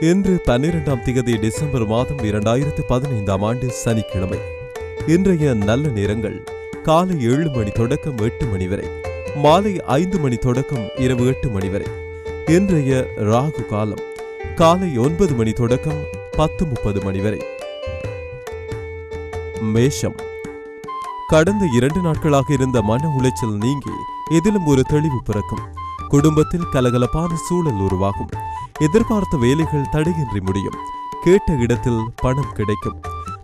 இன்று பன்னிரெண்டாம் திகதி டிசம்பர் மாதம் இரண்டாயிரத்து பதினைந்தாம் ஆண்டு சனிக்கிழமை. இன்றைய நல்ல நேரங்கள் காலை ஏழு மணி தொடக்கம் எட்டு மணி வரை மாலை ஐந்து மணி தொடக்கம் இரவு எட்டு மணி வரை. இன்றைய ராகு காலம் காலை ஒன்பது மணி தொடக்கம் பத்து முப்பது மணி வரை. மேஷம் கடந்த இரண்டு நாட்களாக இருந்த மன உளைச்சல் நீங்கி எதிலும் ஒரு தெளிவு பிறக்கும். குடும்பத்தில் கலகலப்பான சூழல் உருவாகும். எதிர்பார்த்த வேலைகள் தடையின்றி முடியும். கேட்ட இடத்தில் பணம் கிடைக்கும்.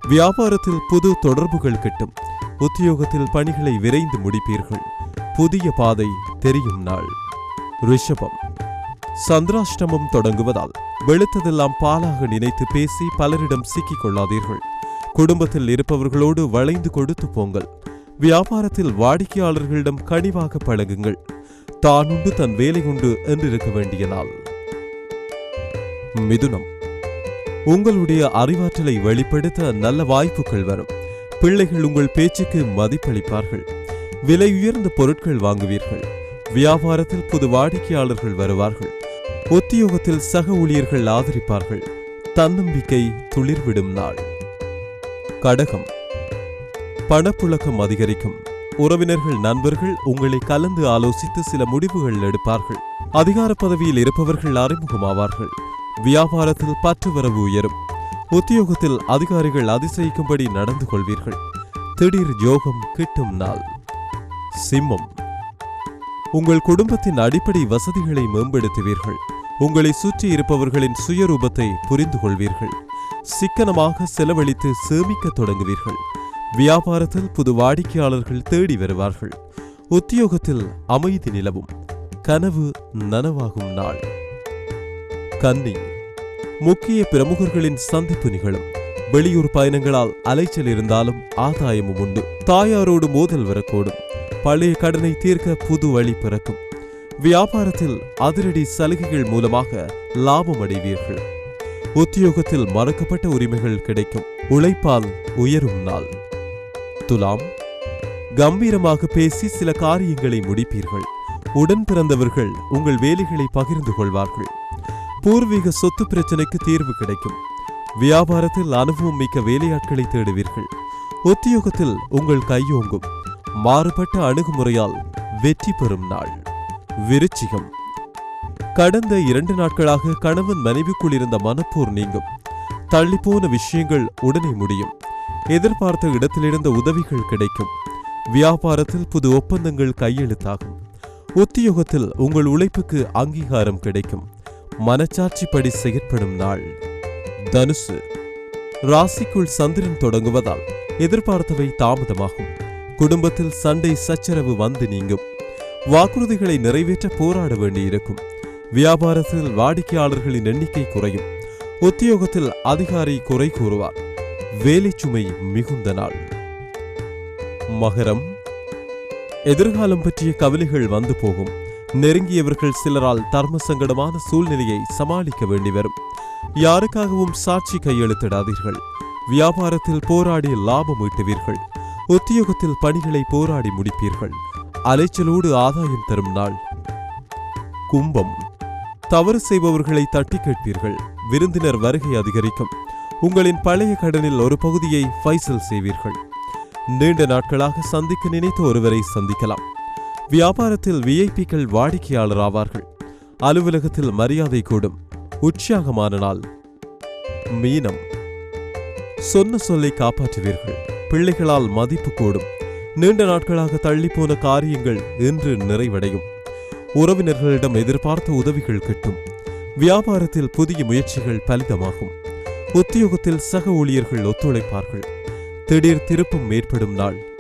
வியாபாரத்தில் புது தொடர்புகள் கிட்டும். உத்தியோகத்தில் பணிகளை விரைந்து முடிப்பீர்கள். புதிய பாதை தெரியும் நாள். ரிஷபம். சந்திராஷ்டமம் தொடங்குவதால் வெளுத்ததெல்லாம் பாலாக நினைத்து பேசி பலரிடம் சிக்கிக் கொள்ளாதீர்கள். குடும்பத்தில் இருப்பவர்களோடு வளைந்து கொடுத்து போங்கள். வியாபாரத்தில் வாடிக்கையாளர்களிடம் கனிவாக பழகுங்கள். தானுண்டு தன் வேலை உண்டு என்றிருக்க வேண்டிய நாள் மிதுனம் உங்களுடைய அறிவாற்றலை வெளிப்படுத்த நல்ல வாய்ப்புகள் வரும். பிள்ளைகள் உங்கள் பேச்சுக்கு மதிப்பளிப்பார்கள். விலை உயர்ந்த பொருட்கள் வாங்குவீர்கள். வியாபாரத்தில் புது வாடிக்கையாளர்கள் வருவார்கள். உத்தியோகத்தில் சக ஊழியர்கள் ஆதரிப்பார்கள். தன்னம்பிக்கை துளிர்விடும் நாள். கடகம் பணப்புழக்கம் அதிகரிக்கும். உறவினர்கள் நண்பர்கள் உங்களை கலந்து ஆலோசித்து சில முடிவுகள் எடுப்பார்கள். அதிகார பதவியில் இருப்பவர்கள் அறிமுகமாவார்கள். வியாபாரத்தில் பற்று வரவு உயரும். உத்தியோகத்தில் அதிகாரிகள் அதிசயிக்கும்படி நடந்து கொள்வீர்கள். திடீர் யோகம் கிட்டும் நாள். சிம்மம். உங்கள் குடும்பத்தின் அடிப்படை வசதிகளை மேம்படுத்துவீர்கள். உங்களை சுற்றி இருப்பவர்களின் சுயரூபத்தை புரிந்து கொள்வீர்கள் சிக்கனமாக செலவழித்து சேமிக்க தொடங்குவீர்கள். வியாபாரத்தில் புது வாடிக்கையாளர்கள் தேடி வருவார்கள். உத்தியோகத்தில் அமைதி நிலவும். கனவு நனவாகும் நாள். கன்னி. முக்கிய பிரமுகர்களின் சந்திப்பு நிகழும். வெளியூர் பயணங்களால் அலைச்சல் இருந்தாலும் ஆதாயமும் உண்டு. தாயாரோடு மோதல் வரக்கூடும். பழைய கடனை தீர்க்க புது வழி பிறக்கும். வியாபாரத்தில் அதிரடி சலுகைகள் மூலமாக லாபம் அடைவீர்கள். உத்தியோகத்தில் மறக்கப்பட்ட உரிமைகள் கிடைக்கும். உழைப்பால் உயரும் நாள். துலாம் கம்பீரமாக பேசி சில காரியங்களை முடிப்பீர்கள். உடன் பிறந்தவர்கள் உங்கள் வேலைகளை பகிர்ந்து கொள்வார்கள். பூர்வீக சொத்து பிரச்சனைக்கு தீர்வு கிடைக்கும். வியாபாரத்தில் அனுபவம் மிக்க வேலையாட்களை தேடுவீர்கள். உத்தியோகத்தில் உங்கள் கையோங்கும். மாறுபட்ட அணுகுமுறையால் வெற்றி பெறும் நாள். விருச்சிகம். கடந்த இரண்டு நாட்களாக கணவன் மனைவிக்குள் இருந்த மனப்போர் நீங்கும். தள்ளிப்போன விஷயங்கள் உடனே முடியும். எதிர்பார்த்த இடத்திலிருந்த உதவிகள் கிடைக்கும். வியாபாரத்தில் புது ஒப்பந்தங்கள் கையெழுத்தாகும். உத்தியோகத்தில் உங்கள் உழைப்புக்கு அங்கீகாரம் கிடைக்கும். மனச்சாட்சிப்படி செயற்படும் நாள். தனுசு. ராசிக்குள் சந்திரன் தொடங்குவதால் எதிர்பார்த்தவை தாமதமாகும். குடும்பத்தில் சண்டை சச்சரவு வந்து நீங்கும். வாக்குறுதிகளை நிறைவேற்ற போராட வேண்டியிருக்கும். வியாபாரத்தில் வாடிக்கையாளர்களின் எண்ணிக்கை குறையும். உத்தியோகத்தில் அதிகாரி குறை கூறுவார். வேலைச்சுமை மிகுந்த நாள். மகரம். எதிர்காலம் பற்றிய கவலைகள் வந்து போகும். நெருங்கியவர்கள் சிலரால் தர்ம சங்கடமான சூழ்நிலையை சமாளிக்க வேண்டி வரும். யாருக்காகவும் சாட்சி கையெழுத்திடாதீர்கள். வியாபாரத்தில் போராடி லாபம் ஈட்டுவீர்கள். உத்தியோகத்தில் பணிகளை போராடி முடிப்பீர்கள். அலைச்சலோடு ஆதாயம் தரும் நாள். கும்பம். தவறு செய்பவர்களை தட்டி கேட்பீர்கள். விருந்தினர் வருகை அதிகரிக்கும். உங்களின் பழைய கடனில் ஒரு பகுதியை ஃபைசல் செய்வீர்கள். நீண்ட நாட்களாக சந்திக்க நினைத்த ஒருவரை சந்திக்கலாம். வியாபாரத்தில் விஐபிக்கள் வாடிக்கையாளர் ஆவார்கள். அலுவலகத்தில் மரியாதை கூடும். உற்சாகமான நாள். மீனம். சொன்ன சொல்லை காப்பாற்றுவீர்கள். பிள்ளைகளால் மதிப்பு கூடும். நீண்ட நாட்களாக தள்ளிப்போன காரியங்கள் இன்று நிறைவடையும். உறவினர்களிடம் எதிர்பார்த்த உதவிகள் கிட்டும். வியாபாரத்தில் புதிய முயற்சிகள் பலிதமாகும். உத்தியோகத்தில் சக ஊழியர்கள் ஒத்துழைப்பார்கள். திடீர் திருப்பம் ஏற்படும் நாள்.